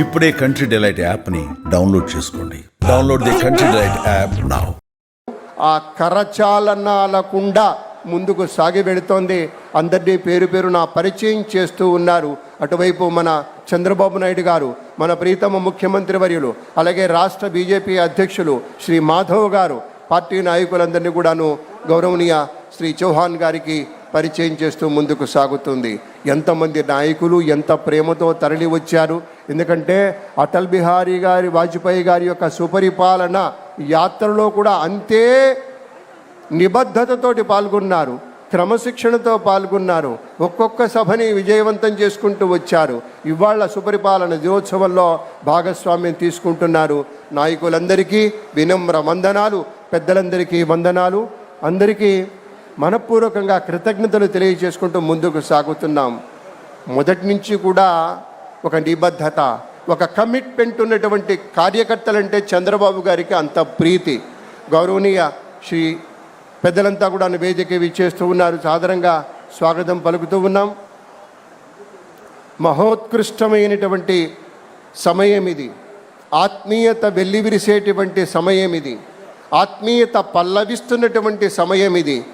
ఇప్పుడే Country Delight యాప్ని download చేసుకోండి. Download the Country Delight app now ఆ కరచాలనాలకుండా ముందుకు సాగిపెడుతోంది అందరినీ పేరు పేరున పరిచయం చేస్తూ ఉన్నారు. అటువైపు మన చంద్రబాబు నాయుడు గారు మన ప్రీతమ ముఖ్యమంత్రి వర్యులు అలాగే రాష్ట్ర బీజేపీ అధ్యక్షులు శ్రీ మాధవ్ గారు పార్టీ నాయకులందరినీ కూడాను గౌరవనీయ శ్రీ చౌహాన్ గారికి పరిచయం చేస్తూ ముందుకు సాగుతుంది. ఎంతమంది నాయకులు ఎంత ప్రేమతో తరలి వచ్చారు. ఎందుకంటే అటల్ బిహారీ గారి వాజ్పేయి గారి యొక్క సుపరిపాలన యాత్రలో కూడా అంతే నిబద్ధతతోటి పాల్గొన్నారు. క్రమశిక్షణతో పాల్గొన్నారు. ఒక్కొక్క సభని విజయవంతం చేసుకుంటూ వచ్చారు. ఇవాళ సుపరిపాలన దినోత్సవంలో భాగస్వామ్యం తీసుకుంటున్నారు నాయకులందరికీ వినమ్ర వందనాలు పెద్దలందరికీ వందనాలు. అందరికీ మనపూర్వకంగా కృతజ్ఞతలు తెలియజేసుకుంటూ ముందుకు సాగుతున్నాం. మొదటి నుంచి కూడా ఒక నిబద్ధత ఒక కమిట్మెంట్ ఉన్నటువంటి కార్యకర్తలంటే చంద్రబాబు గారికి అంత ప్రీతి. గౌరవనీయ శ్రీ పెద్దలంతా కూడా వేదిక విచ్చేస్తూ ఉన్నారు. సాధారణంగా స్వాగతం పలుకుతూ ఉన్నాం. మహోత్కృష్టమైనటువంటి సమయం ఇది. ఆత్మీయత వెల్లివిరిసేటువంటి సమయం ఇది. ఆత్మీయత పల్లవిస్తున్నటువంటి సమయం ఇది.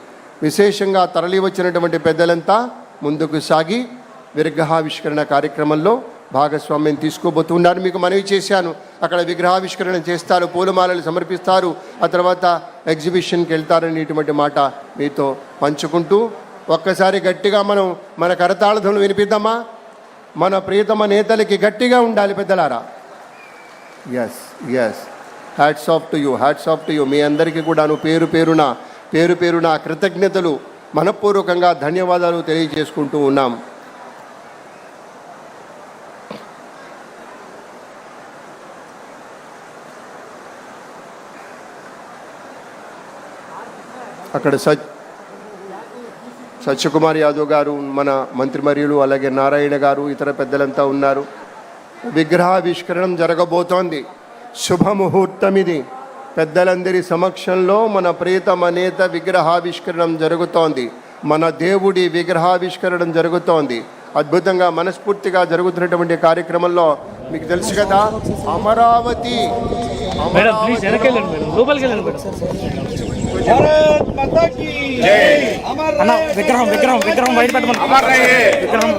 విశేషంగా తరలివచ్చినటువంటి పెద్దలంతా ముందుకు సాగి విగ్రహావిష్కరణ కార్యక్రమంలో భాగస్వామ్యం తీసుకోబోతున్నారు. మీకు మనవి చేశాను. అక్కడ విగ్రహావిష్కరణ చేస్తారు పూలమాలలు సమర్పిస్తారు ఆ తర్వాత ఎగ్జిబిషన్కి వెళ్తారనేటువంటి మాట మీతో పంచుకుంటూ ఒక్కసారి గట్టిగా మనం మన కరతాళధ్వనులు వినిపిద్దామా? మన ప్రియతమ నేతలకి గట్టిగా ఉండాలి పెద్దలారా. Yes yes hats off to you hats off to you మీ అందరికీ కూడాను పేరు పేరున పేరు పేరు నా కృతజ్ఞతలు మనపూర్వకంగా ధన్యవాదాలు తెలియజేసుకుంటూ ఉన్నాం. అక్కడ సత్ సత్యకుమార్ యాదవ్ గారు మన మంత్రివర్యులు అలాగే నారాయణ గారు ఇతర పెద్దలంతా ఉన్నారు. విగ్రహావిష్కరణం జరగబోతోంది. శుభముహూర్తం ఇది పెద్దలందరి సమక్షంలో మన ప్రియతమ నేత విగ్రహావిష్కరణం జరుగుతోంది. మన దేవుడి విగ్రహావిష్కరణం జరుగుతోంది. అద్భుతంగా మనస్ఫూర్తిగా జరుగుతున్నటువంటి కార్యక్రమంలో మీకు తెలుసు కదా అమరావతి. అమరావతి అన్న విగ్రహం విగ్రహం విగ్రహం బయట పెట్టమని. విగ్రహం.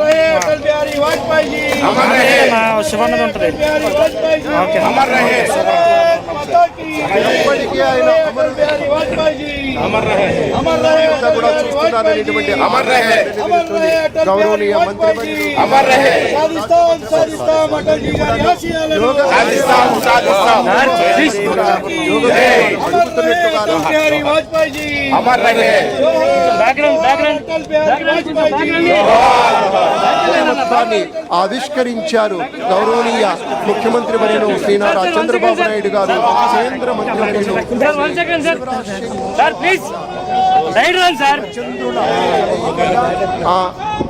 శివాన్నది ఉంటుంది. ఓకే. ఆవిష్కరించారు గౌరవనీయ ముఖ్యమంత్రి వర్యులు శ్రీనారా చంద్రబాబు నాయుడు గారు కేంద్ర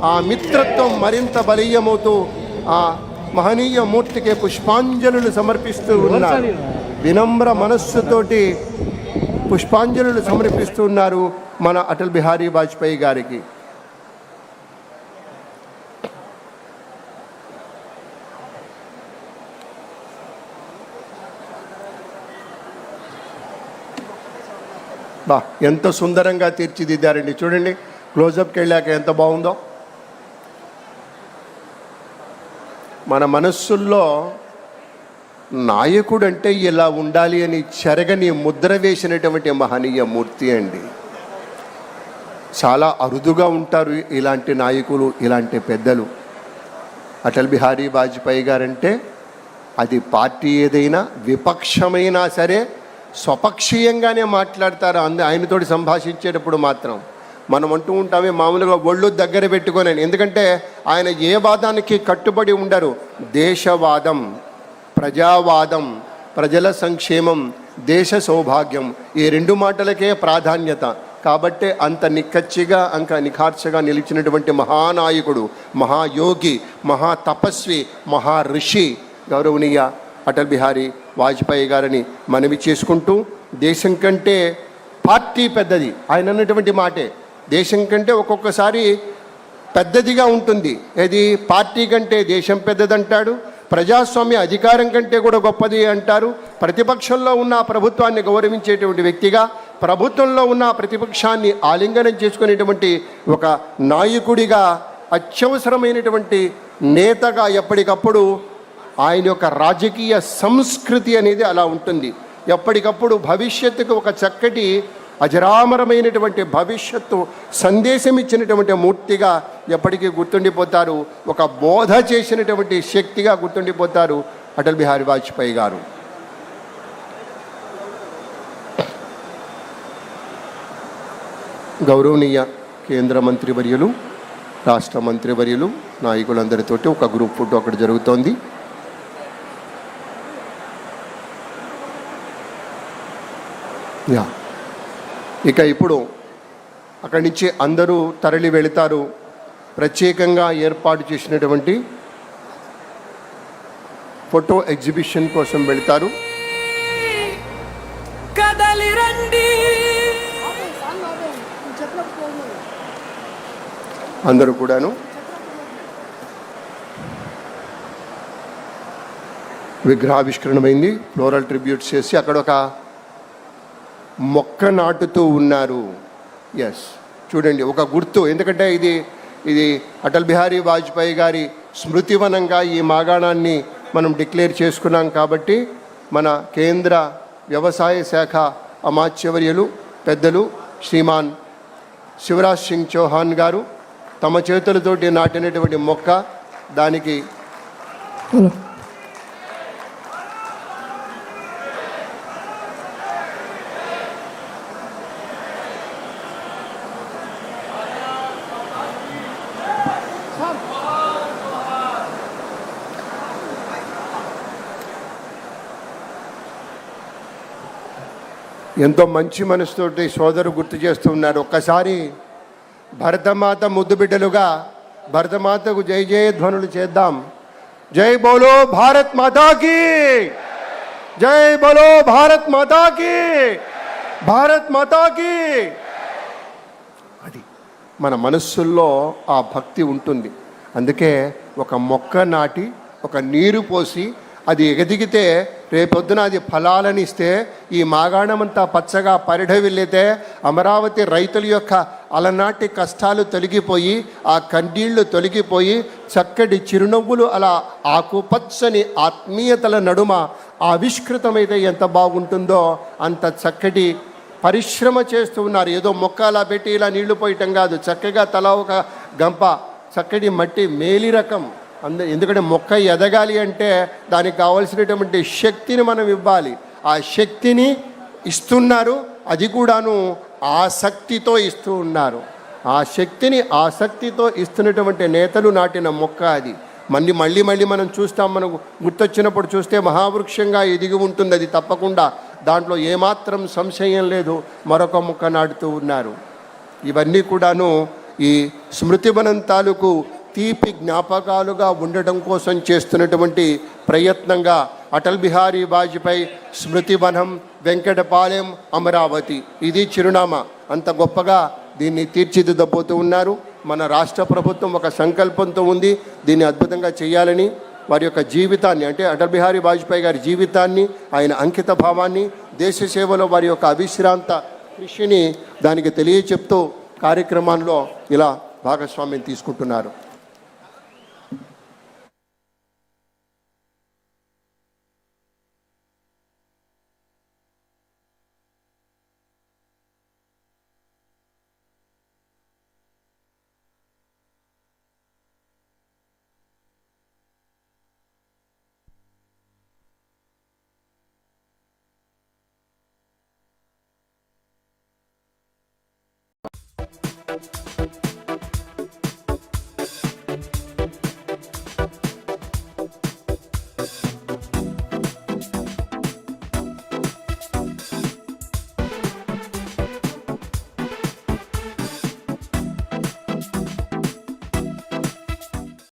ఆ మిత్రత్వం మరింత బలీయమవుతూ ఆ మహనీయ మూర్తికి పుష్పాంజలు సమర్పిస్తూ ఉన్నారు. వినమ్ర మనస్సుతోటి పుష్పాంజలులు సమర్పిస్తున్నారు మన అటల్ బిహారీ వాజ్పేయి గారికి. బా ఎంత సుందరంగా తీర్చిదిద్దారండి. చూడండి క్లోజప్కి వెళ్ళాక ఎంత బాగుందో. మన మనస్సుల్లో నాయకుడు అంటే ఇలా ఉండాలి అని చెరగని ముద్ర వేసినటువంటి మహనీయ మూర్తి అండి. చాలా అరుదుగా ఉంటారు ఇలాంటి నాయకులు ఇలాంటి పెద్దలు. అటల్ బిహారీ వాజ్పేయి గారంటే అది పార్టీ ఏదైనా విపక్షమైనా సరే స్వపక్షీయంగానే మాట్లాడతారు. అందు ఆయనతోటి సంభాషించేటప్పుడు మాత్రం మనం అంటూ ఉంటామే మామూలుగా ఒళ్ళు దగ్గర పెట్టుకొని ఎందుకంటే ఆయన ఏ వాదానికి కట్టుబడి ఉండరు. దేశవాదం. ప్రజావాదం ప్రజల సంక్షేమం దేశ సౌభాగ్యం ఈ రెండు మాటలకే ప్రాధాన్యత. కాబట్టే అంత నిక్కచ్చిగా అంక నిఖార్చగా నిలిచినటువంటి మహానాయకుడు మహాయోగి మహా తపస్వి మహా ఋషి గౌరవనీయ అటల్ బిహారీ వాజ్పేయి గారిని మనవి చేసుకుంటూ దేశం కంటే పార్టీ పెద్దది. ఆయన అన్నటువంటి మాటే. దేశం కంటే ఒక్కొక్కసారి పెద్దదిగా ఉంటుంది. ఏది? పార్టీ కంటే దేశం పెద్దదంటాడు? ప్రజాస్వామ్య అధికారం కంటే కూడా గొప్పది అంటారు. ప్రతిపక్షంలో ఉన్న ప్రభుత్వాన్ని గౌరవించేటువంటి వ్యక్తిగా ప్రభుత్వంలో ఉన్న ప్రతిపక్షాన్ని ఆలింగనం చేసుకునేటువంటి ఒక నాయకుడిగా అత్యవసరమైనటువంటి నేతగా ఎప్పటికప్పుడు ఆయన యొక్క రాజకీయ సంస్కృతి అనేది అలా ఉంటుంది. ఎప్పటికప్పుడు భవిష్యత్తుకు ఒక చక్కటి అజరామరమైనటువంటి భవిష్యత్తు సందేశం ఇచ్చినటువంటి మూర్తిగా ఎప్పటికీ గుర్తుండిపోతారు. ఒక బోధ చేసినటువంటి శక్తిగా గుర్తుండిపోతారు అటల్ బిహారీ వాజ్పేయి గారు. గౌరవనీయ కేంద్ర మంత్రివర్యులు రాష్ట్ర మంత్రివర్యులు నాయకులందరితోటి ఒక గ్రూప్ ఫోటో అక్కడ జరుగుతోంది. యా. ఇక ఇప్పుడు అక్కడి నుంచి అందరూ తరలి వెళతారు. ప్రత్యేకంగా ఏర్పాటు చేసినటువంటి ఫోటో ఎగ్జిబిషన్ కోసం వెళతారు. అందరూ కూడాను. విగ్రహావిష్కరణమైంది. ఫ్లోరల్ ట్రిబ్యూట్స్ చేసి అక్కడ ఒక మొక్క నాటుతూ ఉన్నారు. ఎస్ చూడండి ఒక గుర్తు. ఎందుకంటే ఇది ఇది అటల్ బిహారీ వాజ్పేయి గారి స్మృతివనంగా ఈ మాగాణాన్ని మనం డిక్లేర్ చేసుకున్నాం కాబట్టి మన కేంద్ర వ్యవసాయ శాఖ అమాత్యవర్యులు పెద్దలు శ్రీమాన్ శివరాజ్ సింగ్ చౌహాన్ గారు తమ చేతులతోటి నాటినటువంటి మొక్క దానికి ఎంతో మంచి మనసుతోటి సోదరు గుర్తు చేస్తున్నాడు ఒక్కసారి భరతమాత ముద్దు బిడ్డలుగా భరతమాతకు జై జయ ధ్వనులు చేద్దాం. జై బోలో భారత్ మాతాకి జై బోలో భారత్ మాతాకి భారత్ మాతాకి అది మన మనస్సుల్లో ఆ భక్తి ఉంటుంది. అందుకే ఒక మొక్క నాటి ఒక నీరు పోసి అది ఎగదిగితే రేపొద్దున అది ఫలాలని ఇస్తే ఈ మాగాణమంతా పచ్చగా పరిఢవిల్లితే అమరావతి రైతుల యొక్క అలనాటి కష్టాలు తొలగిపోయి ఆ కన్నీళ్ళు తొలగిపోయి చక్కటి చిరునవ్వులు అలా ఆకుపచ్చని ఆత్మీయతల నడుమ ఆవిష్కృతమైతే ఎంత బాగుంటుందో అంత చక్కటి పరిశ్రమ చేస్తూ ఉన్నారు. ఏదో మొక్క అలా పెట్టి ఇలా నీళ్ళు పోయటం కాదు చక్కగా తలా ఒక గంప చక్కటి మట్టి మేలి రకం. అందు ఎందుకంటే మొక్క ఎదగాలి అంటే దానికి కావలసినటువంటి శక్తిని మనం ఇవ్వాలి. ఆ శక్తిని ఇస్తున్నారు అది కూడాను ఆసక్తితో ఇస్తూ ఉన్నారు. ఆ శక్తిని ఆసక్తితో ఇస్తున్నటువంటి నేతలు నాటిన మొక్క అది. మళ్ళీ మళ్ళీ మళ్ళీ మనం చూస్తాం మనకు గుర్తొచ్చినప్పుడు చూస్తే మహావృక్షంగా ఎదిగి ఉంటుంది అది తప్పకుండా. దాంట్లో ఏమాత్రం సంశయం లేదు మరొక మొక్క నాటుతూ ఉన్నారు. ఇవన్నీ కూడాను ఈ స్మృతివనం తాలూకు తీపి జ్ఞాపకాలుగా ఉండటం కోసం చేస్తున్నటువంటి ప్రయత్నంగా అటల్ బిహారీ వాజ్పేయి స్మృతివనం వెంకటపాలెం అమరావతి. ఇది చిరునామా. అంత గొప్పగా దీన్ని తీర్చిదిద్దబోతూ ఉన్నారు. మన రాష్ట్ర ప్రభుత్వం ఒక సంకల్పంతో ఉంది. దీన్ని అద్భుతంగా చేయాలని వారి యొక్క జీవితాన్ని అంటే అటల్ బిహారీ వాజ్పేయి గారి జీవితాన్ని ఆయన అంకిత భావాన్ని దేశ సేవలో వారి యొక్క అవిశ్రాంత కృషిని దానికి తెలియచెప్తూ కార్యక్రమాల్లో ఇలా భాగస్వామ్యం తీసుకుంటున్నారు.